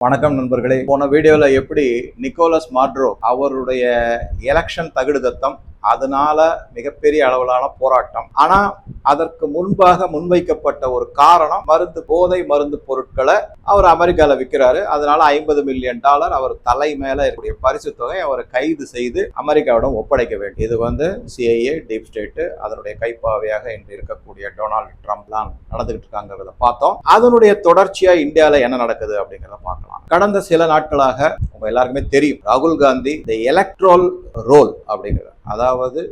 வணக்கம் நண்பர்களே. போன வீடியோவில் எப்படி நிக்கோலஸ் மாட்ரோ அவருடைய எலெக்ஷன் தகுடுதத்தம் அதனால மிகப்பெரிய அளவிலான போராட்டம். ஆனா அதற்கு முன்பாக முன்வைக்கப்பட்ட ஒரு காரணம் மருந்து போதை மருந்து பொருட்களை அவர் அமெரிக்கால விற்கிறாரு. அதனால ஐம்பது மில்லியன் டாலர் அவர் தலை மேல இருக்கக்கூடிய பரிசு தொகை அவரை கைது செய்து அமெரிக்காவிடம் ஒப்படைக்க வேண்டும் இது வந்து சிஐஏ டீப் ஸ்டேட்டு அதனுடைய கைப்பாவையாக இன்று இருக்கக்கூடிய டொனால்டு ட்ரம்ப்லாம் நடந்துகிட்டு இருக்காங்கிறத பார்த்தோம். அதனுடைய தொடர்ச்சியா இந்தியாவில் என்ன நடக்குது அப்படிங்கிறத பார்க்கலாம். கடந்த சில நாட்களாக உங்க எல்லாருக்குமே தெரியும் ராகுல் காந்தி இந்த எலக்ட்ரோல் ரோல் அப்படிங்கிறது. அதாவது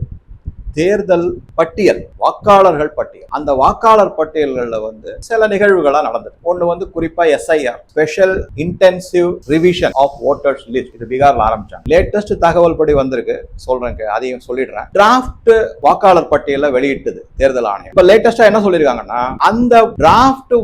தேர்தல் பட்டியல் வாக்காளர்கள் பட்டியல். அந்த வாக்காளர் பட்டியல்களில் வந்து சில நிகழ்வுகளாக நடந்தது. ஒன்று வந்து குறிப்பாக SIR special intensive revision of voters list இது பீகார்ல ஆரம்பிச்சாங்க. லேட்டஸ்ட் தகவல் படி வந்திருக்கு. சொல்றேங்க அதையும் சொல்லிடுறேன். டிராஃப்ட் வாக்காளர் பட்டியலில் வெளியிட்டது தேர்தல் ஆணையம். இப்போ லேட்டஸ்டா என்ன சொல்லியிருக்காங்கன்னா அந்த டிராஃப்ட்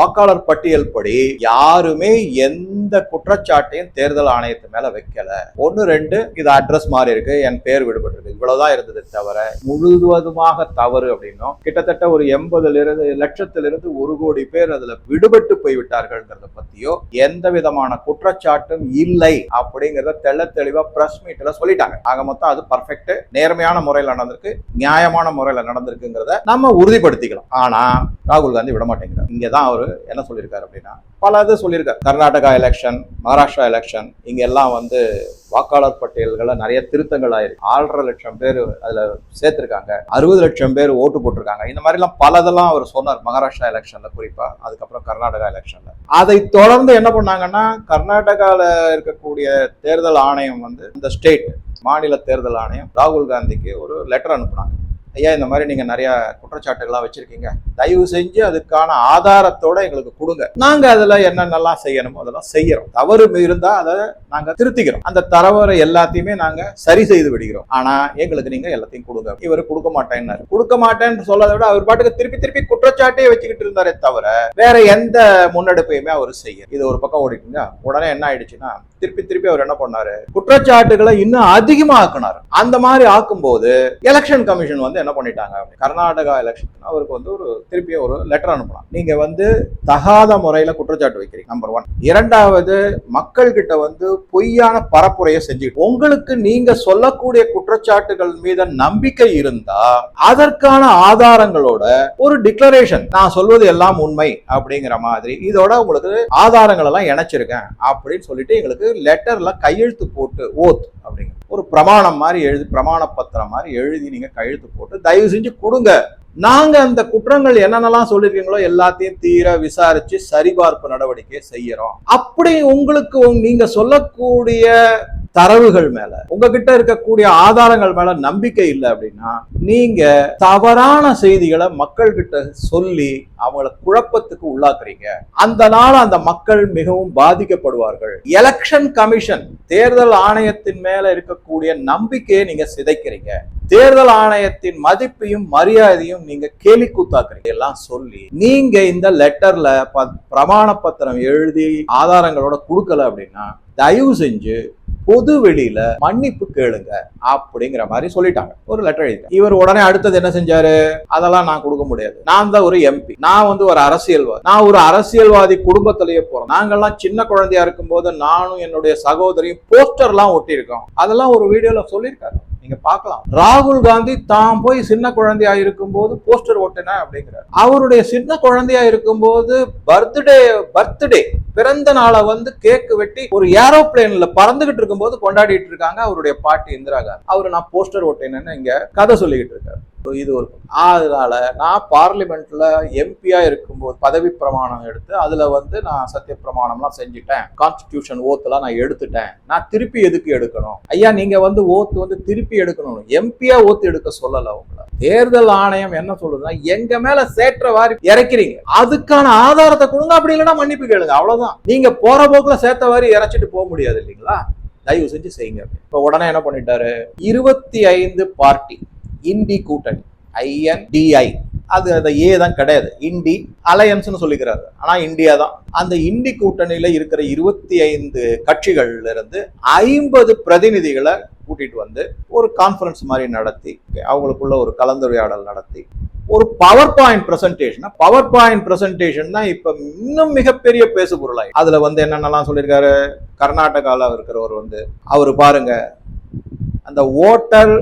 வாக்காளர் பட்டியல் படி யாருமே எந்த குற்றச்சாட்டையும் தேர்தல் ஆணையத்து மேல வைக்கல. ஒன்னு ரெண்டு இது அட்ரஸ் மாறி இருக்கு என் பேர் விடுபட்டிருக்கு. இவ்வளவுதான் இருந்தது தவிர முழுவதுமாக தவறு அப்படின்னும். கிட்டத்தட்ட ஒரு எண்பதுல இருந்து லட்சத்திலிருந்து ஒரு கோடி பேர் அதுல விடுபட்டு போய்விட்டார்கள்ங்கிறத பத்தியோ எந்த விதமான குற்றச்சாட்டும் இல்லை அப்படிங்கிறத தெள்ள தெளிவா பிரஸ் மீட்ல சொல்லிட்டாங்க. ஆக மொத்தம் அது பர்ஃபெக்ட் நேர்மையான முறையில் நடந்திருக்கு நியாயமான முறையில் நடந்திருக்குங்கிறத நம்ம உறுதிப்படுத்திக்கலாம். ஆனா ராகுல் காந்தி விட மாட்டேங்கிறார். இங்கதான் அவர் என்ன சொல்லியிருக்காரு அப்படின்னா பல இது சொல்லியிருக்காரு. கர்நாடகா எலெக்ஷன் மகாராஷ்டிரா எலெக்ஷன் இங்க எல்லாம் வந்து வாக்காளர் பட்டியல்களை நிறைய திருத்தங்கள் ஆயிருக்கு. ஆறரை லட்சம் பேர் அதுல சேர்த்திருக்காங்க. அறுபது லட்சம் பேர் ஓட்டு போட்டிருக்காங்க. இந்த மாதிரி எல்லாம் பலதெல்லாம் அவர் சொன்னார். மகாராஷ்டிரா எலெக்ஷன்ல குறிப்பா. அதுக்கப்புறம் கர்நாடகா எலெக்ஷன்ல. அதை தொடர்ந்து என்ன பண்ணாங்கன்னா கர்நாடகால இருக்கக்கூடிய தேர்தல் ஆணையம் வந்து இந்த ஸ்டேட் மாநில தேர்தல் ஆணையம் ராகுல் காந்திக்கு ஒரு லெட்டர் அனுப்புனாங்க. ஐயா இந்த மாதிரி நீங்க நிறைய குற்றச்சாட்டுகளாக வச்சிருக்கீங்க. தயவு செஞ்சு அதுக்கான ஆதாரத்தோட எங்களுக்கு கொடுங்க. நாங்க அதுல என்னென்னலாம் செய்யணுமோ அதெல்லாம் செய்யறோம். தவறு இருந்தா அதை நாங்க திருத்திக்கிறோம். அந்த தரவரை எல்லாத்தையுமே நாங்க சரி செய்து விடுகிறோம். ஆனா எங்களுக்கு நீங்க எல்லாத்தையும் கொடுங்க. இவர் கொடுக்க மாட்டேன்னாரு. கொடுக்க மாட்டேன்னு சொல்லதை விட அவர் பாட்டுக்கு திருப்பி திருப்பி குற்றச்சாட்டே வச்சுக்கிட்டு இருந்தாரே தவிர வேற எந்த முன்னெடுப்பையுமே அவர் செய்ய இது ஒரு பக்கம் ஓடிட்டுங்க. உடனே என்ன ஆயிடுச்சுன்னா திருப்பி திருப்பி அவர் என்ன பண்ணாரு? குற்றச்சாட்டுகளை இன்னும் அதிகமாக்குனாரு. அந்த மாதிரி ஆக்கும்போது எலெக்ஷன் கமிஷன் வந்து என்ன பண்ணிட்டாங்க கர்நாடகா எலெக்ஷன் அவருக்கு வந்து ஒரு திருப்பி ஒரு லெட்டர் அனுப்பலாம். நீங்க வந்து தகாத முறையில குற்றச்சாட்டு வைக்கிறீங்க நம்பர் ஒன் இரண்டாவது மக்கள் கிட்ட வந்து பொய்யான பரப்புரையை செஞ்சு உங்களுக்கு நீங்க சொல்லக்கூடிய குற்றச்சாட்டுகள் மீது நம்பிக்கை இருந்தா அதற்கான ஆதாரங்களோட ஒரு டிக்ளரேஷன் நான் சொல்வது எல்லாம் உண்மை அப்படிங்கிற மாதிரி இதோட உங்களுக்கு ஆதாரங்கள் எல்லாம் இணைச்சிருக்கேன் அப்படின்னு சொல்லிட்டு எங்களுக்கு லெட்டர்ல கையெழுத்து போட்டு ஓத் அப்படிங்க ஒரு பிரமாணம் மாதிரி எழுதி பிரமாண பத்திரம் மாதிரி எழுதி நீங்கள் கையெழுத்து போட்டு தயவு செஞ்சு கொடுங்க. நாங்க அந்த குற்றங்கள் என்னென்னலாம் சொல்லிருக்கீங்களோ எல்லாத்தையும் தீர விசாரிச்சு சரிபார்ப்பு நடவடிக்கை செய்யறோம். அப்படி உங்களுக்கு நீங்க சொல்லக்கூடிய தரவுகள் மேல உங்ககிட்ட இருக்கக்கூடிய ஆதாரங்கள் மேல நம்பிக்கை இல்லை அப்படின்னா நீங்க தவறான செய்திகளை மக்கள் கிட்ட சொல்லி அவங்கள குழப்பத்துக்கு உள்ளாக்குறீங்க. அந்த நாள் அந்த மக்கள் மிகவும் பாதிக்கப்படுவார்கள். எலெக்ஷன் கமிஷன் தேர்தல் ஆணையத்தின் மேல இருக்கக்கூடிய நம்பிக்கையை நீங்க சிதைக்கிறீங்க. தேர்தல் ஆணையத்தின் மதிப்பையும் மரியாதையும் நீங்க கேலி கூத்தாக்குறீங்க. எல்லாம் சொல்லி நீங்க இந்த லெட்டர்ல பிரமாண பத்திரம் எழுதி ஆதாரங்களோட கொடுக்கல அப்படின்னா தயவு செஞ்சு பொது வெளியில மன்னிப்பு கேளுங்க அப்படிங்கிற மாதிரி சொல்லிட்டாங்க. ஒரு லெட்டர் எழுதி இவர் உடனே அடுத்தது என்ன செஞ்சாரு? அதெல்லாம் நான் கொடுக்க முடியாது. நான் தான் ஒரு எம்பி நான் வந்து ஒரு அரசியல்வாதி. நான் ஒரு அரசியல்வாதி குடும்பத்திலேயே போறேன். நாங்கெல்லாம் சின்ன குழந்தையா இருக்கும் போது நானும் என்னுடைய சகோதரியும் போஸ்டர்லாம் ஒட்டியிருக்கோம். அதெல்லாம் ஒரு வீடியோல சொல்லியிருக்காரு நீங்க பார்க்கலாம். ராகுல் காந்தி தான் போய் சின்ன குழந்தையா இருக்கும் போது போஸ்டர் ஒட்டினேன் அப்படிங்கிறார். அவருடைய சின்ன குழந்தையா இருக்கும் போது பர்த்டே பர்த்டே பிறந்த நாளை வந்து கேக் வெட்டி ஒரு ஏரோப்ளேன்ல பறந்துகிட்டு இருக்கும்போது கொண்டாடிட்டு இருக்காங்க அவருடைய பாட்டி இந்திரா காந்தி. அவரு நான் போஸ்டர் ஒட்டினேன்னு இங்க கதை சொல்லிக்கிட்டு இருக்காரு. இது ஒரு அதனால நான் பார்லிமெண்ட்ல எம்பியா இருக்கும்போது பதவி பிரமாணம் எடுத்து அதுல வந்து நான் சத்திய பிரமாணம்லாம் செஞ்சுட்டேன். கான்ஸ்டிடியூஷன் ஓத்தெல்லாம் நான் எடுத்துட்டேன். நான் திருப்பி எதுக்கு எடுக்கணும்? ஐயா நீங்க வந்து ஓத்து வந்து திருப்பி எடுக்கணும் எம்பியா ஓத்து எடுக்க சொல்லல உங்களை. தேர்தல் ஆணையம் என்ன சொல்லுதுன்னா எங்க மேல சேற்ற வாரி இறக்கிறீங்க. அதுக்கான ஆதாரத்தை கொடுங்க. அப்படி இல்லைன்னா மன்னிப்பு கேளுங்க. அவ்வளவுதான். நீங்க போற போக்குல சேத்த வாரி இறைச்சிட்டு போக முடியாது இல்லைங்களா? தயவு செஞ்சு செய்யுங்க. இப்ப உடனே என்ன பண்ணிட்டாரு? இருபத்தி ஐந்து பார்ட்டி. இண்டி கூட்டணி ஐஎன்டிஐ அது அந்த ஏ தான் கிடையாது. இண்டி அலையன்ஸ்னு சொல்லிக்கிறாரு. ஆனால் இந்தியா தான். அந்த இண்டி கூட்டணியில் இருக்கிற இருபத்தி ஐந்து கட்சிகள்ல இருந்து ஐம்பது பிரதிநிதிகளை கூட்டிட்டு வந்து ஒரு கான்ஃபரன்ஸ் மாதிரி நடத்தி அவங்களுக்குள்ள ஒரு கலந்துரையாடல் நடத்தி ஒரு power point presentation power point presentation தான் இப்போ இன்னும் மிகப்பெரிய பேசு பொருளாய் அதில் வந்து என்னென்னலாம் சொல்லியிருக்காரு? கர்நாடகாவில் இருக்கிறவர் வந்து அவர் பாருங்க. அந்த ஓட்டர்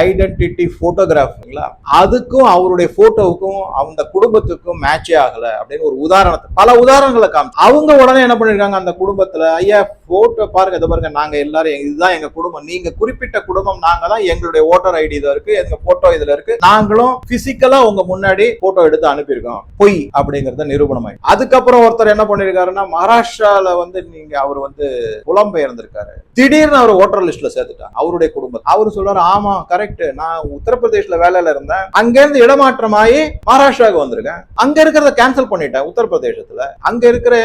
ஐடென்டிட்டி போட்டோகிராஃபிங்களா அதுக்கும் அவருடைய போட்டோவுக்கும் அந்த குடும்பத்துக்கும் மேட்சே ஆகலை அப்படின்னு ஒரு உதாரணத்தை பல உதாரணங்களை காமி அவங்க உடனே என்ன பண்ணியிருக்காங்க அந்த குடும்பத்தில் ஐயா ஓட்டு பாருங்க இதை பாருங்க நாங்க எல்லாரும் இதுதான் எங்க குடும்பம். நீங்க குறிப்பிட்ட குடும்பம் நாங்க தான் எங்களுடைய ஓட்டர் ஐடி இதுல இருக்கு எங்க போட்டோ இதுல இருக்கு. நாங்களும் பிசிக்கலா உங்க முன்னாடி போட்டோ எடுத்து அனுப்பியிருக்கோம். பொய் அப்படிங்கறத நிரூபணமாயி. அதுக்கப்புறம் ஒருத்தர் என்ன பண்ணிருக்காருன்னா மகாராஷ்டிரால வந்து நீங்க அவர் வந்து புலம்பெயர்ந்திருக்காரு. திடீர்னு அவர் ஓட்டர் லிஸ்ட்ல சேர்த்துட்டாங்க அவருடைய குடும்பம் அவர் சொல்றாரு ஆமா கரெக்ட் நான் உத்தரப்பிரதேஷ்ல வேலையில இருந்தேன். அங்க இருந்து இடமாற்றமாயி மகாராஷ்டிராவுக்கு வந்திருக்கேன். அங்க இருக்கிறத கேன்சல் பண்ணிட்டேன் உத்தரப்பிரதேசத்துல. அங்க இருக்கிற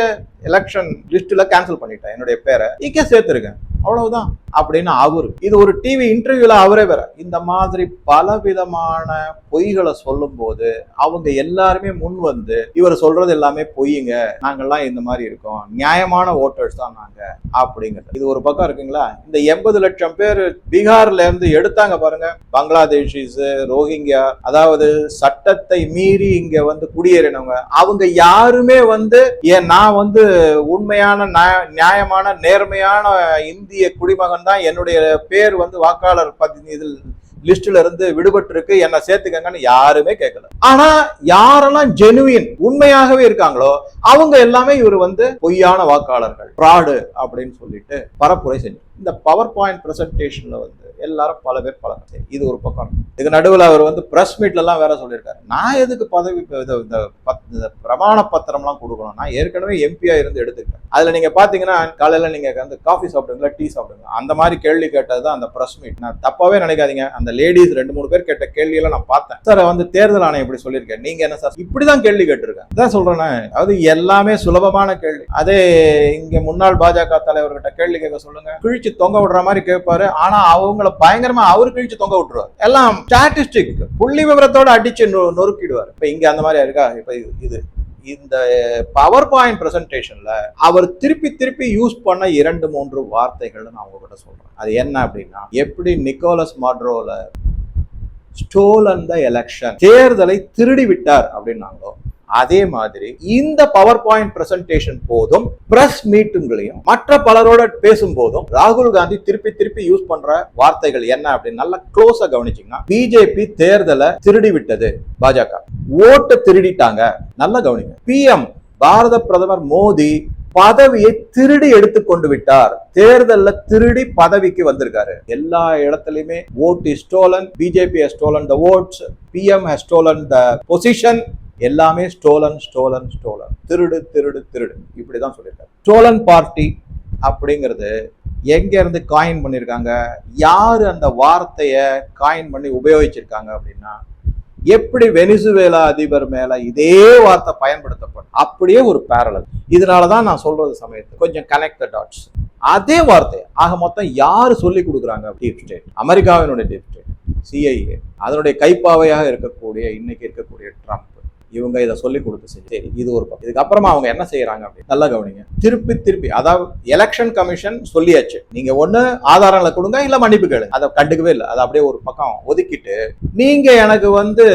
எலெக்ஷன் லிஸ்ட்ல கேன்சல் பண்ணிட்டேன் என்னுடைய பேர். இங்கே சேர்த்துருக்கேன். அவ்வளவுதான் அப்படின்னு அவரு இது ஒரு டிவி இன்டர்வியூல அவரே வேற. இந்த மாதிரி பலவிதமான பொய்களை சொல்லும் போது அவங்க எல்லாருமே முன் வந்து இவர் சொல்றது எல்லாமே பொய்யுங்க நாங்கெல்லாம் இந்த மாதிரி இருக்கோம் நியாயமான ஓட்டர்ஸ் தான் நாங்க அப்படிங்கிறது. இது ஒரு பக்கம் இருக்குங்களா? இந்த எண்பது லட்சம் பேர் பீகார்ல இருந்து எடுத்தாங்க பாருங்க. பங்களாதேஷிஸ் ரோஹிங்கியா அதாவது சட்டத்தை மீறி இங்க வந்து குடியேறினவங்க. அவங்க யாருமே வந்து ஏன் நான் வந்து உண்மையான நியாயமான நேர்மையான இந்திய குடிமகன் தான் என்னுடைய பேர் வந்து வாக்காளர் பதி இதில் லிஸ்ட்ல இருந்து விடுபட்டு இருக்கு என்ன சேர்த்துக்கங்கன்னு யாருமே கேட்கல ஆனா யாரெல்லாம் ஜெனுவின் உண்மையாகவே இருக்காங்களோ அவங்க எல்லாமே இவர் வந்து பொய்யான வாக்காளர்கள். ஃப்ராடு அப்படின்னு சொல்லிட்டு பரப்புரை செஞ்சு. இந்த பவர் பாயிண்ட் பிரசன்டேஷன்ல வந்து எல்லாரும் பல பேர் பல இது ஒரு பக்கம். இதுக்கு நடுவில் அவர் வந்து பிரஸ் மீட்ல எல்லாம் வேற சொல்லியிருக்காரு. நான் எதுக்கு பதவி இந்த பத்- இந்த பிரமாண பத்திரம்லாம் கொடுக்கணும்? நான் ஏற்கனவே எம்பியா இருந்து எடுத்துக்கிட்டேன். அதுல நீங்க பாத்தீங்கன்னா காலையில நீங்க வந்து காஃபி சாப்பிடுங்களா டீ சாப்பிடுங்களா அந்த மாதிரி கேள்வி கேட்டது தான் அந்த பிரஸ் மீட் நான் தப்பாவே நினைக்காதீங்க. அந்த லேடிஸ் ரெண்டு மூணு பேர் கேட்ட கேள்வியெல்லாம் நான் பார்த்தேன். சார் வந்து தேர்தல் ஆணையம் இப்படி சொல்லியிருக்கேன் நீங்க என்ன சார்? இப்படிதான் கேள்வி கேட்டிருக்கேன் அதான் சொல்றேன். அதாவது எல்லாமே சுலபமான கேள்வி. அதே இங்க முன்னாள் பாஜக தலைவர்கிட்ட கேள்வி கேட்க சொல்லுங்க. கிழிச்சு தொங்க விடுற மாதிரி கேட்பாரு. ஆனா அவங்கள பயங்கரமா அவரு கிழிச்சு தொங்க விட்டுருவாரு. எல்லாம் ஸ்டாட்டிஸ்டிக் புள்ளி விவரத்தோட அடிச்சு நொறுக்கிடுவார். இப்ப இங்க அந்த மாதிரி இருக்கா? இப்ப இது. இந்த பவர் பாயிண்ட் ப்ரெசன்டேஷன்ல அவர் திருப்பி திருப்பி யூஸ் பண்ண இரண்டு மூன்று வார்த்தைகள் நான் உங்ககிட்ட சொல்றேன். அது என்ன அப்படின்னா எப்படி நிக்கோலஸ் மாட்ரோல ஸ்டோலன் த எலெக்ஷன் தேர்தலை திருடி விட்டார் அப்படின்னாங்களோ அதே மாதிரி இந்த பவர் பாயிண்ட் பிரசன்டேஷன் போதும் பிரஸ் மீட்டுங்களையும் மற்ற பலரோட பேசும் போதும் ராகுல் காந்தி திருப்பி திருப்பி யூஸ் பண்ற வார்த்தைகள் என்ன அப்படின்னு நல்லா க்ளோஸா கவனிச்சிங்கன்னா பிஜேபி தேர்தலை திருடி விட்டது பாஜக. ஓட்டை திருடிட்டாங்க. நல்லா கவனிங்க. பிஎம் பாரத பிரதமர் மோடி பதவியை திருடி எடுத்து கொண்டு விட்டார். தேர்தல்ல திருடி பதவிக்கு வந்திருக்காரு. எல்லா இடத்துலயுமே vote is stolen BJP stolen the votes PM has stolen the position எல்லாமே ஸ்டோலன் ஸ்டோலன் ஸ்டோலன் திருடு திருடு திருடு. இப்படி தான் சொல்லியிருக்காரு. ஸ்டோலன் பார்ட்டி அப்படிங்கிறது எங்கேருந்து காயின் பண்ணியிருக்காங்க? யார் அந்த வார்த்தையை காயின் பண்ணி உபயோகிச்சிருக்காங்க அப்படின்னா எப்படி வெனிசுவேலா அதிபர் மேல இதே வார்த்தை பயன்படுத்தப்படும்? அப்படியே ஒரு பேரலல் இதனாலதான் நான் சொல்றது சமயத்து கொஞ்சம் கனெக்ட் டாட்ஸ் அதே வார்த்தை ஆக மொத்தம் யார் சொல்லி கொடுக்குறாங்க? டீப் ஸ்டேட் அமெரிக்காவினுடைய டீப் ஸ்டேட் சிஐஏ அதனுடைய கைப்பாவையாக இருக்கக்கூடிய இன்னைக்கு இருக்கக்கூடிய ட்ரம்ப் இவங்க இதை சொல்லி கொடுத்து செஞ்சு சரி இது ஒரு பக்கம். இதுக்கப்புறமா அவங்க என்ன செய்யறாங்க அப்படின்னு நல்லா கவனிங்க. திருப்பி திருப்பி அதாவது எலெக்ஷன் கமிஷன் சொல்லியாச்சு. நீங்க ஒண்ணு ஆதாரங்களை கொடுங்க இல்ல மன்னிப்பு கேளு அதை கண்டுக்கவே இல்லை. அதை அப்படியே ஒரு பக்கம் ஒதுக்கிட்டு நீங்க எனக்கு வந்து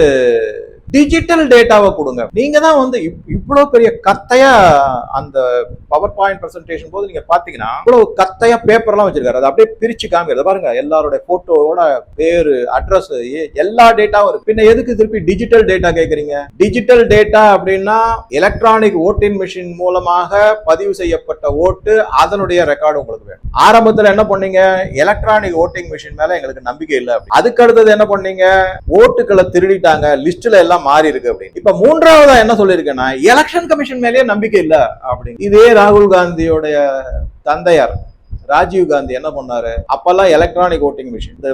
டிஜிட்டல் டேட்டாவை கொடுங்க. நீங்க தான் வந்து இவ்- இவ்வளவு பெரிய கத்தையா அந்த பவர் பாயிண்ட் பிரசன்டேஷன் போது நீங்க பாத்தீங்கன்னா இவ்வளவு கத்தையா பேப்பர்லாம் வச்சிருக்காரு. அதை அப்படியே பிரிச்சு காமிக்கிறது. பாருங்க எல்லாரோட போட்டோவோட பேரு அட்ரஸ் எல்லா டேட்டாவும் இருக்கு. பின்ன எதுக்கு திருப்பி டிஜிட்டல் டேட்டா கேக்குறீங்க? டிஜிட்டல் டேட்டா அப்படின்னா எலக்ட்ரானிக் ஓட்டிங் மிஷின் மூலமாக பதிவு செய்யப்பட்ட ஓட்டு அதனுடைய ரெக்கார்டு உங்களுக்கு வேணும். ஆரம்பத்துல என்ன பண்ணீங்க? எலக்ட்ரானிக் ஓட்டிங் மிஷின் மேல எங்களுக்கு நம்பிக்கை இல்லை அதுக்கு அடுத்தது என்ன பண்ணீங்க? ஓட்டுகளை திருடிட்டாங்க. லிஸ்ட்ல எல்லாம் மாறி இருக்கு அப்படின்னு. இப்ப மூன்றாவதா என்ன சொல்லியிருக்கேன்னா எலெக்ஷன் கமிஷன் மேலேயே நம்பிக்கை இல்ல அப்படின்னு. இதே ராகுல் காந்தியோடைய தந்தையார் ராஜீவ் காந்தி என்ன பண்ணாரு? அப்பெல்லாம் எலக்ட்ரானிக் ஓட்டிங் மிஷின் இந்த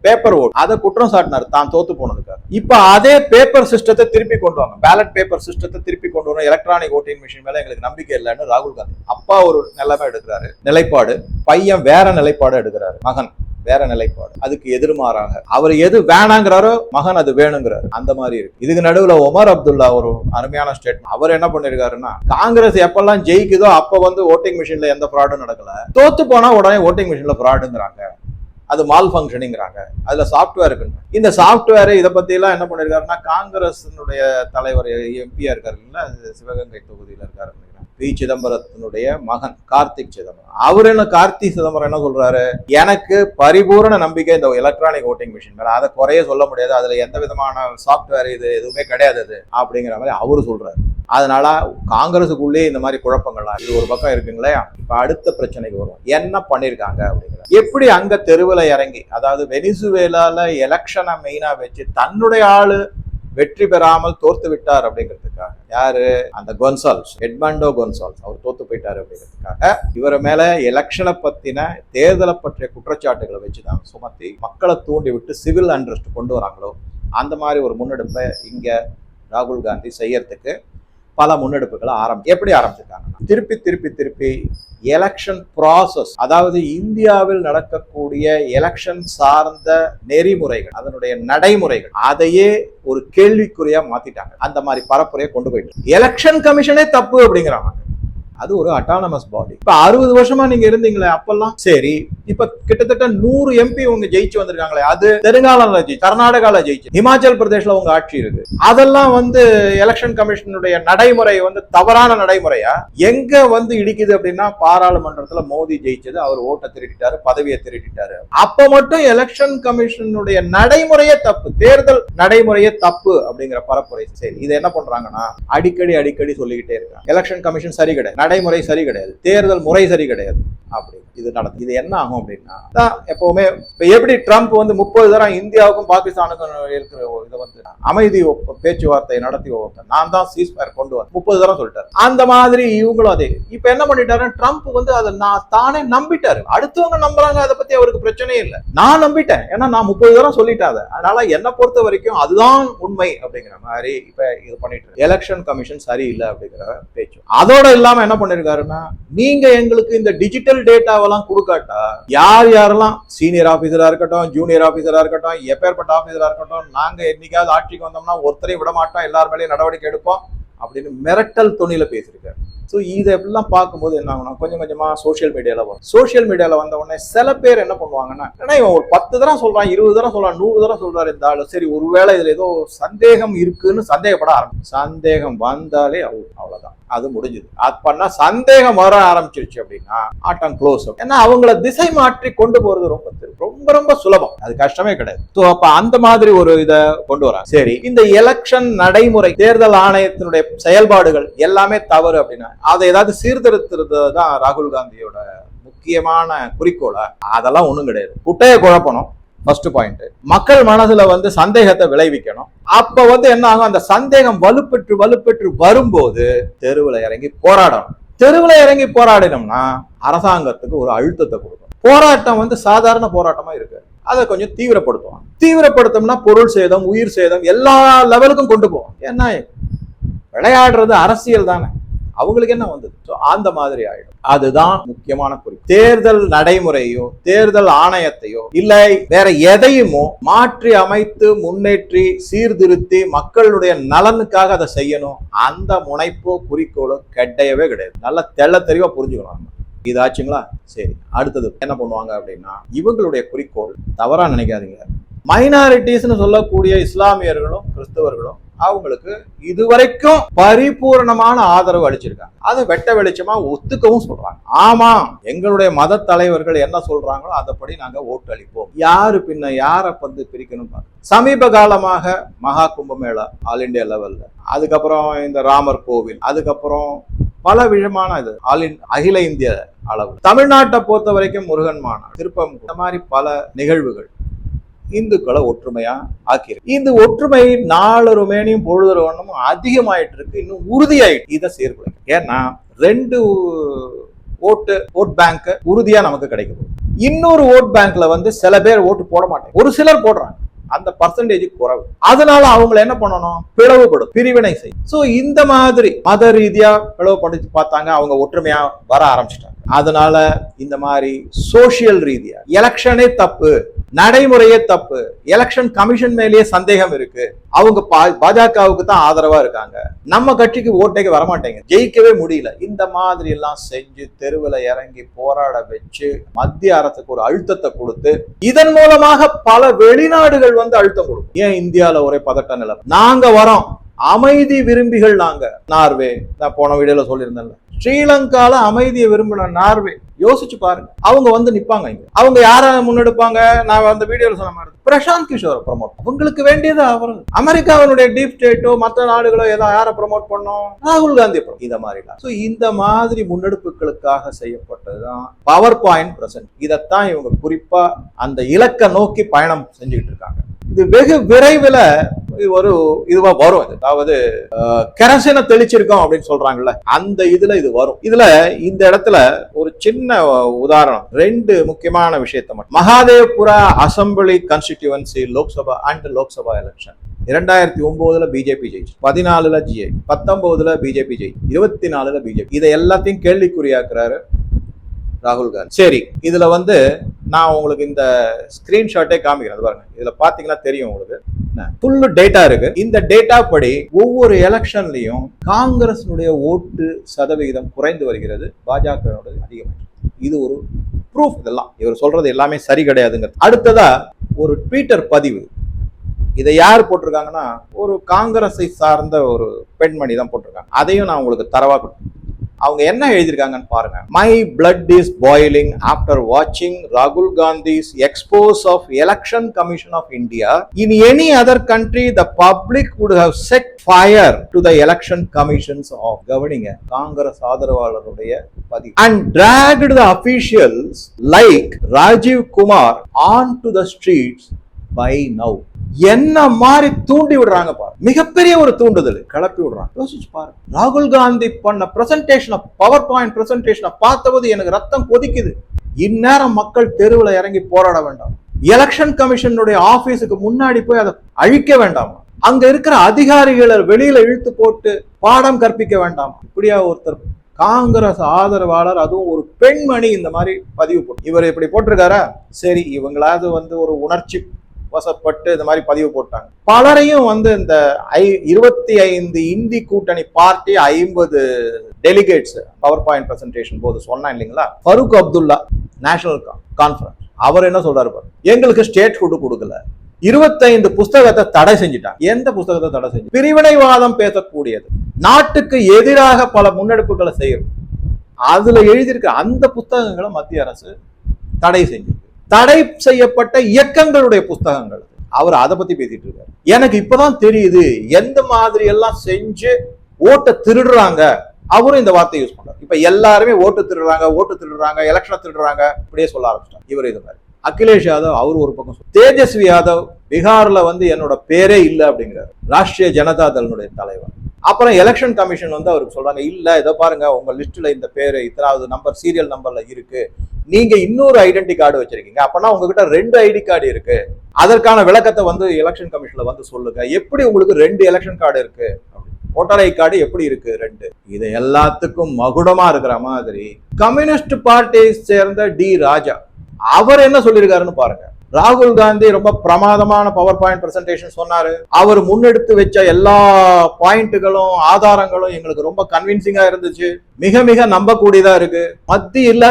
பேப்பர் ஓட் அதை குற்றம் சாட்டினார். தான் தோத்து போனதுக்காக. இப்ப அதே பேப்பர் சிஸ்டத்தை திருப்பி கொண்டு வாங்க பேலட் பேப்பர் சிஸ்டத்தை திருப்பி கொண்டு வரணும். எலக்ட்ரானிக் ஓட்டிங் மிஷின் மேல எங்களுக்கு நம்பிக்கை இல்லைன்னு ராகுல் காந்தி. அப்பா ஒரு நிலைமை எடுக்கிறாரு. நிலைப்பாடு. பையன் வேற நிலைப்பாடு எடுக்கிறாரு. மகன். வேற நிலைப்பாடு. அதுக்கு எதிர்மாறாக அவர் எது வேணாங்கிறாரோ மகன் அது வேணுங்கிறாரு. அந்த மாதிரி இருக்கு. இதுக்கு நடுவில் ஒமர் அப்துல்லா ஒரு அருமையான ஸ்டேட்மெண்ட் அவர் என்ன பண்ணிருக்காருன்னா காங்கிரஸ் எப்பெல்லாம் ஜெயிக்குதோ அப்ப வந்து ஓட்டிங் மிஷின்ல எந்த ஃப்ராடும் நடக்கல. தோத்து போனா உடனே ஓட்டிங் மிஷின்ல ஃப்ராடுங்கிறாங்க அது மால் ஃபங்க்ஷனிங்கிறாங்க அதில் சாஃப்ட்வேர் இருக்குன்னு இந்த சாஃப்ட்வேர் இதை பற்றிலாம் என்ன பண்ணிருக்காருன்னா காங்கிரஸினுடைய தலைவர் எம்பியா இருக்காரு இல்ல சிவகங்கை தொகுதியில் இருக்காரு பி. சிதம்பரத்தினுடைய மகன் கார்த்திக் சிதம்பரம். அவர் என்ன கார்த்திக் சிதம்பரம் என்ன சொல்றாரு? எனக்கு பரிபூரண நம்பிக்கை இந்த எலக்ட்ரானிக் ஓட்டிங் மிஷின் மேல. அதை குறைய சொல்ல முடியாது. அதுல எந்த விதமான சாஃப்ட்வேர் இது எதுவுமே கிடையாது அது. அப்படிங்கிற மாதிரி அவரு சொல்றாரு. அதனால காங்கிரஸுக்குள்ளே இந்த மாதிரி குழப்பங்கள்லாம் இது ஒரு பக்கம் இருக்குங்களே இப்ப அடுத்த பிரச்சனைக்கு வரும் என்ன பண்ணிருக்காங்க அப்படிங்கிற எப்படி அங்க தெருவில் இறங்கி அதாவது வெனிசுவேலால எலெக்ஷனை மெயினா வச்சு தன்னுடைய ஆளு வெற்றி பெறாமல் தோர்த்து விட்டார் அப்படிங்கிறதுக்காக யாரு? அந்த கொன்சால்ஸ் எட்மாண்டோ கொன்சால்ஸ். அவர் தோத்து போயிட்டாரு அப்படிங்கிறதுக்காக இவரை மேல எலெக்ஷனை பத்தின தேர்தலை பற்றிய குற்றச்சாட்டுகளை வச்சுதான் சுமத்தி மக்களை தூண்டி விட்டு சிவில் அண்ட்ரஸ்ட் கொண்டு வராங்களோ அந்த மாதிரி ஒரு முன்னெடுப்பை இங்க ராகுல் காந்தி செய்யறதுக்கு பல முன்னெடுப்புகளை ஆரம்பி எப்படி ஆரம்பிச்சிருக்காங்கன்னா திருப்பி திருப்பி திருப்பி எலெக்ஷன் ப்ராசஸ் அதாவது இந்தியாவில் நடக்கக்கூடிய எலெக்ஷன் சார்ந்த நெறிமுறைகள் அதனுடைய நடைமுறைகள் அதையே ஒரு கேள்விக்குறியா மாத்திட்டாங்க. அந்த மாதிரி பரப்புரையை கொண்டு போயிட்டு. எலெக்ஷன் கமிஷனே தப்பு அப்படிங்கிறாங்க. அது ஒரு அட்டானமஸ் பாடி இப்ப அறுபது வருஷமா நீங்க இருந்தீங்களே அப்பெல்லாம்? சரி இப்ப கிட்டத்தட்ட நூறு எம்பி உங்க ஜெயிச்சு வந்திருக்காங்களே அது தெலுங்கானால ஜெயிச்சு கர்நாடகால ஜெயிச்சு இமாச்சல் பிரதேஷ்ல உங்க ஆட்சி இருக்கு. அதெல்லாம் வந்து எலெக்ஷன் கமிஷனுடைய நடைமுறை வந்து தவறான நடைமுறையா? எங்க வந்து இடிக்குது அப்படின்னா பாராளுமன்றத்துல மோடி ஜெயிச்சது அவர் ஓட்டை திருடிட்டாரு பதவியை திருடிட்டாரு. அப்ப மட்டும் எலெக்ஷன் கமிஷனுடைய நடைமுறையே தப்பு தேர்தல் நடைமுறையே தப்பு அப்படிங்கிற பரப்புரை. சரி இதை என்ன பண்றாங்கன்னா அடிக்கடி அடிக்கடி சொல்லிக்கிட்டே இருக்காங்க. எலெக்ஷன் கமிஷன் சரி கிடையாது. நடைமுறை சரி கிடையாது தேர்தல் முறை சரி கிடையாது அப்படி. இது நடக்கும் இது என்ன ஆகும் அப்படின்னா தான் எப்பவுமே இப்போ எப்படி ட்ரம்ப் வந்து முப்பது தரம் இந்தியாவுக்கும் பாகிஸ்தானுக்கும் இருக்கிற இதை வந்து அமைதி பேச்சுவார்த்தை நடத்தி ஒருத்தன் நான் தான் சீஸ்பயர் கொண்டு வந்தேன். முப்பது தரம் சொல்லிட்டாரு. அந்த மாதிரி இவங்களும் அதே. இப்ப என்ன பண்ணிட்டாரு ட்ரம்ப் வந்து அதை நான் தானே நம்பிட்டாரு. அடுத்தவங்க நம்புறாங்க அதை பத்தி அவருக்கு பிரச்சனையே இல்லை. நான் நம்பிட்டேன். ஏன்னா நான் முப்பது தரம் சொல்லிட்டேன் அதனால என்னை பொறுத்த வரைக்கும் அதுதான் உண்மை அப்படிங்கிற மாதிரி இப்ப இது பண்ணிட்டு எலெக்ஷன் கமிஷன் சரியில்லை அப்படிங்கிற பேச்சு. அதோட இல்லாம என்ன என்ன பண்ணிருக்காருன்னா நீங்க எங்களுக்கு இந்த டிஜிட்டல் டேட்டாவெல்லாம் கொடுக்காட்டா யார் யாரெல்லாம் சீனியர் ஆபீசரா இருக்கட்டும் ஜூனியர் ஆபீசரா இருக்கட்டும் எப்பேற்பட்ட ஆபீசரா இருக்கட்டும் நாங்க என்னைக்காவது ஆட்சிக்கு வந்தோம்னா ஒருத்தரையும் விட மாட்டோம் எல்லார் மேலேயும் நடவடிக்கை எடுப்போம் அப்படின்னு மிரட்டல் துணியில பேசியிருக்காரு. ஸோ இதெல்லாம் பார்க்கும்போது என்ன ஆகும்னா கொஞ்சம் கொஞ்சமா சோஷியல் மீடியால வரும். சோஷியல் மீடியால வந்த உடனே சில பேர் என்ன பண்ணுவாங்கன்னா ஏன்னா இவன் ஒரு பத்து தரம் சொல்றான் இருபது தரம் சொல்றான் நூறு தரம் சொல்றாரு இந்த ஆளு. சரி ஒருவேளை இதுல ஏதோ சந்தேகம் இருக்குன்னு சந்தேகப்பட ஆரம்பிச்சு. சந்தேகம் வந்தாலே அவ்வளோ அவ்வளவுதான். அது முடிஞ்சது. அது சந்தேகம் வர ஆரம்பிச்சிருச்சு அப்படின்னா ஆட்டம் க்ளோஸ் ஏன்னா அவங்கள திசை மாற்றி கொண்டு போறது ரொம்ப ரொம்ப ரொம்ப சுலபம். அது கஷ்டமே கிடையாது. ஸோ அப்ப அந்த மாதிரி ஒரு இதை கொண்டு வராங்க. சரி இந்த எலெக்ஷன் நடைமுறை தேர்தல் ஆணையத்தினுடைய செயல்பாடுகள் எல்லாமே தவறு அப்படின்னா அதை ஏதாவது சீர்திருத்துறது தான் ராகுல் காந்தியோட முக்கியமான குறிக்கோளா? அதெல்லாம் ஒன்றும் கிடையாது. குட்டையை குழப்பணும். ஃபர்ஸ்ட் பாயிண்ட் மக்கள் மனசுல வந்து சந்தேகத்தை விளைவிக்கணும். அப்ப வந்து என்ன ஆகும்? அந்த சந்தேகம் வலுப்பெற்று வலுப்பெற்று வரும்போது தெருவுல இறங்கி போராடணும். தெருவுல இறங்கி போராடினோம்னா அரசாங்கத்துக்கு ஒரு அழுத்தத்தை கொடுக்கும். போராட்டம் வந்து சாதாரண போராட்டமா இருக்கு. அதை கொஞ்சம் தீவிரப்படுத்துவோம் தீவிரப்படுத்தோம்னா பொருள் சேதம் உயிர் சேதம் எல்லா லெவலுக்கும் கொண்டு போவோம் ஏன்னா விளையாடுறது அரசியல் தானே. அவங்களுக்கு என்ன வந்தது? ஸோ அந்த மாதிரி ஆயிடும். அதுதான் முக்கியமான குறிப்பு. தேர்தல் நடைமுறையோ தேர்தல் ஆணையத்தையோ இல்லை வேற எதையுமோ மாற்றி அமைத்து முன்னேற்றி சீர்திருத்தி மக்களுடைய நலனுக்காக அதை செய்யணும் அந்த முனைப்போ குறிக்கோளோ கிடையவே கிடையாது. நல்லா தெள்ள தெளிவா புரிஞ்சுக்கணும் இதாச்சுங்களா சரி. அடுத்தது என்ன பண்ணுவாங்க அப்படின்னா இவங்களுடைய குறிக்கோள் தவறா நினைக்காதீங்க. மைனாரிட்டிஸ்னு சொல்லக்கூடிய இஸ்லாமியர்களும் கிறிஸ்தவர்களும் அவங்களுக்கு இதுவரைக்கும் பரிபூரணமான ஆதரவு அளிச்சிருக்காங்க. அதை வெட்ட வெளிச்சமா ஒத்துக்கவும் சொல்றாங்க. ஆமா எங்களுடைய மத தலைவர்கள் என்ன சொல்றாங்களோ அதப்படி நாங்க ஓட்டு அளிப்போம். யாரு பின்ன யாரை பந்து பிரிக்கணும் சமீப காலமாக மகா கும்பமேளா ஆல் இந்தியா லெவல்ல அதுக்கப்புறம் இந்த ராமர் கோவில் அதுக்கப்புறம் பல விதமான இது ஆல் அகில இந்திய அளவு தமிழ்நாட்டை பொறுத்த வரைக்கும் முருகன் மாநாடு திருப்பம் இந்த மாதிரி பல நிகழ்வுகள். இந்துக்களை ஒற்றுமையா ஆக்கியிருக்கு. இந்த ஒற்றுமை நாலு மேனியும் பொழுதொரு வண்ணமும் அதிகமாயிட்டு இருக்கு இன்னும் உறுதியாயிட்டு இதை சேர்க்கணும் ஏன்னா ரெண்டு ஓட்டு ஓட் பேங்க் உறுதியா நமக்கு கிடைக்கும் இன்னொரு ஓட் பேங்க்ல வந்து சில பேர் ஓட்டு போட மாட்டாங்க. ஒரு சிலர் போடுறாங்க. அந்த பர்சன்டேஜ் குறைவு. அதனால அவங்கள என்ன பண்ணணும்? பிளவுபடும் பிரிவினை செய்யும் ஸோ இந்த மாதிரி மத ரீதியா பிளவுபடுத்தி பார்த்தாங்க. அவங்க ஒற்றுமையா வர ஆரம்பிச்சிட்டாங்க. அதனால இந்த மாதிரி சோசியல் ரீதியா எலெக்ஷனே தப்பு. நடைமுறையே தப்பு. எலெக்ஷன் கமிஷன் மேலேயே சந்தேகம் இருக்கு. அவங்க பா- பாஜகவுக்கு தான் ஆதரவா இருக்காங்க. நம்ம கட்சிக்கு ஓட்டைக்கு வரமாட்டேங்க. ஜெயிக்கவே முடியல. இந்த மாதிரி எல்லாம் செஞ்சு தெருவில் இறங்கி போராட வச்சு மத்திய அரசுக்கு ஒரு அழுத்தத்தை கொடுத்து இதன் மூலமாக பல வெளிநாடுகள் வந்து அழுத்தம் கொடுக்கும். ஏன் இந்தியாவில் ஒரே பதட்ட நிலம்? நாங்க வரோம். அமைதி விரும்பிகள் நாங்க. நார்வே நான் போன வீடியோல சொல்லியிருந்தேன்ல. ஸ்ரீலங்கால அமைதியை விரும்பின நார்வே யோசிச்சு பாருங்க. அவங்க வந்து நிப்பாங்க இங்க. அவங்க யார முன்னெடுப்பாங்க? நான் அந்த வீடியோல சொன்ன மாதிரி. பிரசாந்த் கிஷோர் ப்ரமோட் அவங்களுக்கு வேண்டியது அவர். அமெரிக்காவினுடைய டீப் ஸ்டேட்டோ மற்ற நாடுகளோ ஏதோ யாரை ப்ரமோட் பண்ணோம் ராகுல் காந்தி இந்த மாதிரி ஸோ இந்த மாதிரி முன்னெடுப்புகளுக்காக செய்யப்பட்டதுதான் பவர் பாயிண்ட் பிரசன்ட் இதைத்தான் இவங்க குறிப்பா அந்த இலக்கை நோக்கி பயணம் செஞ்சுக்கிட்டு இருக்காங்க. இது வெகு விரைவில் இது ஒரு இதுவா வரும் இது. அதாவது கெரசினை தெளிச்சிருக்கோம் அப்படின்னு சொல்றாங்கல்ல அந்த இதுல இது வரும். இதுல இந்த இடத்துல ஒரு சின்ன உதாரணம் ரெண்டு முக்கியமான விஷயத்தை மட்டும். Mahadevpura assembly constituency Lok Sabha and Lok Sabha election இரண்டாயிரத்தி ஒன்பதுல பிஜேபி ஜெயிச்சு பதினாலுல ஜிஐ பத்தொன்பதுல பிஜேபி ஜெயிச்சு இருபத்தி நாலுல பிஜேபி இதை எல்லாத்தையும் கேள்விக்குறியாக்குறாரு ராகுல் காந்தி. சரி இதுல வந்து நான் உங்களுக்கு இந்த ஸ்கிரீன்ஷாட்டே காமிக்கிறேன். அது பாருங்க. இதுல பாத்தீங்கன்னா தெரியும் உங்களுக்கு. ஃபுல்லு டேட்டா இருக்கு. இந்த டேட்டா படி ஒவ்வொரு எலெக்ஷன்லயும் காங்கிரஸினுடைய ஓட்டு சதவிகிதம் குறைந்து வருகிறது. பாஜகவோட அதிகம் இது ஒரு ப்ரூஃப் இதெல்லாம். இவர் சொல்றது எல்லாமே சரி கிடையாதுங்க அடுத்ததா ஒரு ட்விட்டர் பதிவு. இதை யார் போட்டிருக்காங்கன்னா ஒரு காங்கிரஸை சார்ந்த ஒரு பெண்மணி தான் போட்டிருக்காங்க. அதையும் நான் உங்களுக்கு தரவா கொடுத்தேன். அவங்க என்ன எழுதியிருக்காங்கன்னு பாருங்க. My blood is boiling after வாட்சிங் ராகுல் Gandhi's expose of election commission of India in any other country the public would have set fire to the election commissions of கவனிங்க காங்கிரஸ் ஆதரவாளருடைய பதிவு. And tracked the officials like Rajiv Kumar on to the streets by now என்ன மாதிரி தூண்டி விடுறாங்க பாரு. மிகப்பெரிய ஒரு தூண்டுதல். கிளப்பி விடுறாங்க. யோசிச்சு பாரு. ராகுல் காந்தி பண்ண பிரசன்டேஷனை பவர் பாயிண்ட் பிரசன்டேஷனை பார்த்தபோது எனக்கு ரத்தம் கொதிக்குது. இந்நேரம் மக்கள் தெருவில் இறங்கி போராட வேண்டாம். எலெக்ஷன் கமிஷனுடைய ஆபீஸுக்கு முன்னாடி போய் அதை அழிக்க வேண்டாமா. அங்க இருக்கிற அதிகாரிகளை வெளியில இழுத்து போட்டு பாடம் கற்பிக்க வேண்டாம். இப்படியா ஒருத்தர் காங்கிரஸ் ஆதரவாளர் அதுவும் ஒரு பெண்மணி இந்த மாதிரி பதிவு போட்டு இவர் இப்படி போட்டிருக்காரா? சரி இவங்களாவது வந்து ஒரு உணர்ச்சி வசப்பட்டு இந்த மாதிரி பதிவு போட்டாங்க. பலரையும் வந்து இந்த ஐ இருபத்தி ஐந்து இந்தி கூட்டணி பார்ட்டி ஐம்பது டெலிகேட்ஸ் பவர் பாயிண்ட் பிரசன்டேஷன் போது சொன்னேன் இல்லைங்களா? ஃபருக் அப்துல்லா நேஷனல் கான்ஃபரன்ஸ் அவர் என்ன சொல்றாரு பாரு? எங்களுக்கு ஸ்டேட் ஹுட் கொடுக்கல. இருபத்தைந்து புஸ்தகத்தை தடை செஞ்சுட்டாங்க. எந்த புஸ்தகத்தை தடை செஞ்சு? பிரிவினைவாதம் பேசக்கூடியது. நாட்டுக்கு எதிராக பல முன்னெடுப்புகளை செய்யும். அதுல எழுதியிருக்க அந்த புத்தகங்களை மத்திய அரசு தடை செஞ்சு. தடை செய்யப்பட்ட இயக்கங்களுடைய புஸ்தகங்கள் அவர் அதை பத்தி பேசிட்டு இருக்காரு. எனக்கு இப்பதான் தெரியுது எந்த மாதிரி எல்லாம் செஞ்சு ஓட்டை திருடுறாங்க அவரும் இந்த வார்த்தையை யூஸ் பண்றாரு. இப்ப எல்லாருமே ஓட்டு திருடுறாங்க ஓட்டு திருடுறாங்க எலெக்ஷனை திருடுறாங்க இப்படியே சொல்ல ஆரம்பிச்சிட்டாங்க இவர் இது மாதிரி. அகிலேஷ் யாதவ் அவர் ஒரு பக்கம் தேஜஸ்வி யாதவ் பீகார்ல வந்து என்னோட பேரே இல்லை அப்படிங்கிறார். ராஷ்டிரிய ஜனதா தளனுடைய தலைவர். அப்புறம் எலெக்ஷன் கமிஷன் வந்து அவருக்கு சொல்றாங்க இல்ல இதை பாருங்க உங்க லிஸ்ட்ல இந்த பேரு இத்தனாவது நம்பர் சீரியல் நம்பர்ல இருக்கு. நீங்க இன்னொரு ஐடென்டி கார்டு வச்சிருக்கீங்க. அப்பனா உங்ககிட்ட ரெண்டு ஐடி கார்டு இருக்கு. அதற்கான விளக்கத்தை வந்து எலெக்ஷன் கமிஷன்ல வந்து சொல்லுங்க. எப்படி உங்களுக்கு ரெண்டு எலெக்ஷன் கார்டு இருக்கு? ஓட்டர் ஐ கார்டு எப்படி இருக்கு? ரெண்டு. இது எல்லாத்துக்கும் மகுடமா இருக்கிற மாதிரி கம்யூனிஸ்ட் பார்ட்டியை சேர்ந்த டி ராஜா அவர் என்ன சொல்லியிருக்காருன்னு பாருங்க. ராகுல் காந்தி ரொம்ப பிரமாதமான பவர் பாயிண்ட் பிரசன்டேஷன் சொன்னாரு. அவர் முன்னெடுத்து வச்ச எல்லா பாயிண்ட்டுகளும் ஆதாரங்களும் எங்களுக்கு ரொம்ப கன்வின்சிங்கா இருந்துச்சு. மிக மிக நம்பக்கூடியதா இருக்கு. மத்தியில்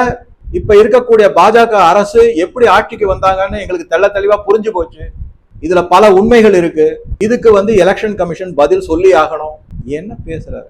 இப்ப இருக்கக்கூடிய பாஜக அரசு எப்படி ஆட்சிக்கு வந்தாங்கன்னு எங்களுக்கு தெள்ள தெளிவா புரிஞ்சு போச்சு. இதுல பல உண்மைகள் இருக்கு. இதுக்கு வந்து எலெக்ஷன் கமிஷன் பதில் சொல்லி ஆகணும். என்ன பேசுறாரு?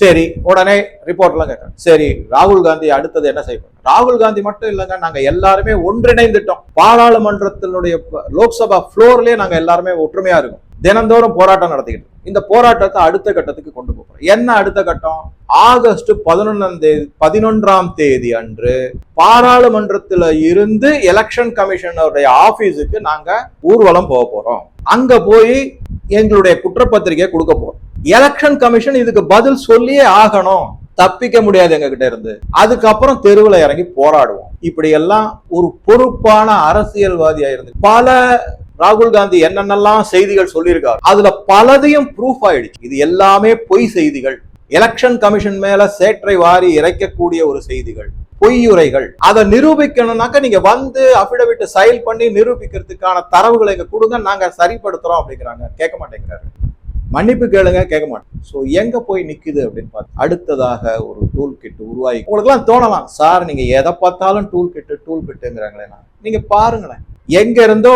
சரி உடனே ரிப்போர்ட்லாம் கேட்கறேன் சரி ராகுல் காந்தி அடுத்தது என்ன செய்யணும் ராகுல் காந்தி மட்டும் இல்லைங்க நாங்க எல்லாருமே ஒன்றிணைந்துட்டோம். பாராளுமன்றத்தினுடைய லோக்சபா ஃப்ளோர்லயே நாங்க எல்லாருமே ஒற்றுமையா இருக்கோம். தினந்தோறும் போராட்டம் நடத்திக்கிட்டு இந்த போராட்டத்தை அடுத்த கட்டத்துக்கு கொண்டு போகிறோம் என்ன அடுத்த கட்டம்? ஆகஸ்ட் பதினொன்னாம் தேதி பதினொன்றாம் தேதி அன்று பாராளுமன்றத்தில் இருந்து எலெக்ஷன் கமிஷனருடைய ஆபீஸுக்கு நாங்க ஊர்வலம் போக போறோம். அங்க போய் எங்களுடைய குற்றப்பத்திரிகையை கொடுக்க போறோம். எலெக்ஷன் கமிஷன் இதுக்கு பதில் சொல்லியே ஆகணும். தப்பிக்க முடியாது எங்க கிட்ட இருந்து. அதுக்கப்புறம் தெருவில் இறங்கி போராடுவோம். இப்படி எல்லாம் ஒரு பொறுப்பான அரசியல்வாதியா இருந்து. பல ராகுல் காந்தி என்னென்னலாம் செய்திகள் சொல்லியிருக்காரு. அதுல பலதையும் ப்ரூஃப் ஆயிடுச்சு. இது எல்லாமே பொய் செய்திகள். எலெக்ஷன் கமிஷன் மேல சேற்றை வாரி இறைக்கக்கூடிய ஒரு செய்திகள். பொய்யுரைகள். அதை நிரூபிக்கணும்னாக்க நீங்க வந்து அபிடவிட் சைல் பண்ணி நிரூபிக்கிறதுக்கான தரவுகளை கொடுங்க. நாங்க சரிப்படுத்துறோம் அப்படிங்கிறாங்க. கேட்க மாட்டேங்கிறாரு. மன்னிப்பு கேளுங்க கேட்க மாட்டேன் ஸோ எங்கே போய் நிற்குது அப்படின்னு பார்த்து அடுத்ததாக ஒரு டூல் கிட் உருவாகி உங்களுக்குலாம் தோணலாம். சார் நீங்கள் எதை பார்த்தாலும் டூல் கிட்டு டூல் கிட்டுங்கிறாங்களே நீங்கள் பாருங்களேன். எங்கே இருந்தோ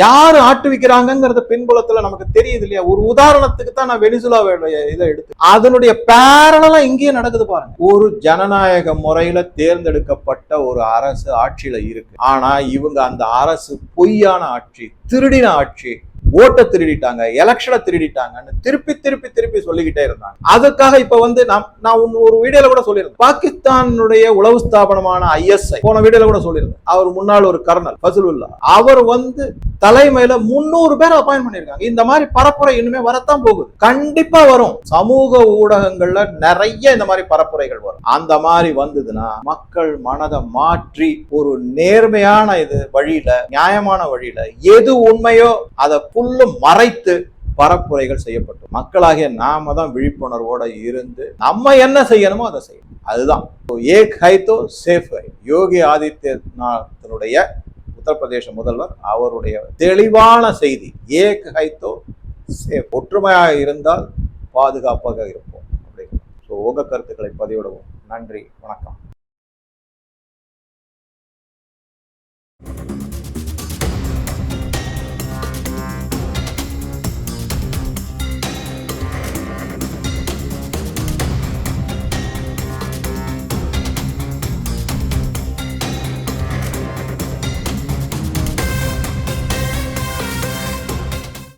யார் ஆட்டுவிக்கிறாங்கிறத பின்புலத்தில் நமக்கு தெரியுது இல்லையா? ஒரு உதாரணத்துக்கு தான் நான் வெனிசுலாவோடைய இதை எடுத்து அதனுடைய பேரலாம் இங்கேயே நடக்குது பாருங்க. ஒரு ஜனநாயக முறையில தேர்ந்தெடுக்கப்பட்ட ஒரு அரசு ஆட்சியில இருக்கு. ஆனா இவங்க அந்த அரசு பொய்யான ஆட்சி திருடின ஆட்சி ஓட்டை திருடிட்டாங்க எலெக்ஷனை திருடிட்டாங்கன்னு திருப்பி திருப்பி திருப்பி சொல்லிக்கிட்டே இருந்தாங்க. அதுக்காக இப்ப வந்து நான் நான் ஒரு வீடியோல கூட சொல்லியிருந்தேன். பாகிஸ்தானுடைய உளவு ஸ்தாபனமான ஐஎஸ்ஐ போன வீடியோல கூட சொல்லியிருந்தேன். அவர் முன்னாள் ஒரு கர்னல் ஃபசலுல்லா. அவர் வந்து தலைமையில முன்னூறு பேர் அப்பாயின் பண்ணிருக்காங்க இந்த மாதிரி பரப்புரை இனிமே வரத்தான் போகுது. கண்டிப்பா வரும். சமூக ஊடகங்கள்ல நிறைய இந்த மாதிரி பரப்புரைகள் வரும். அந்த மாதிரி வந்ததுன்னா மக்கள் மனதை மாற்றி ஒரு நேர்மையான இது வழியில நியாயமான வழியில எது உண்மையோ அதை ஃபுல்லும் மறைத்து பரப்புரைகள் செய்யப்பட்டு மக்களாகிய நாம தான் விழிப்புணர்வோட இருந்து நம்ம என்ன செய்யணுமோ அதை செய்யணும். அதுதான். ஏக் ஹைத்தோ சேஃப் ஹை. யோகி ஆதித்யநாத்தினுடைய உத்தரப்பிரதேச முதல்வர் அவருடைய தெளிவான செய்தி ஏக் ஹைத்தோ தோ சேஃப். ஒற்றுமையாக இருந்தால் பாதுகாப்பாக இருப்போம். அப்படின்னு ஸோ உங்கள் கருத்துக்களை பதிவிடுவோம். நன்றி. வணக்கம்.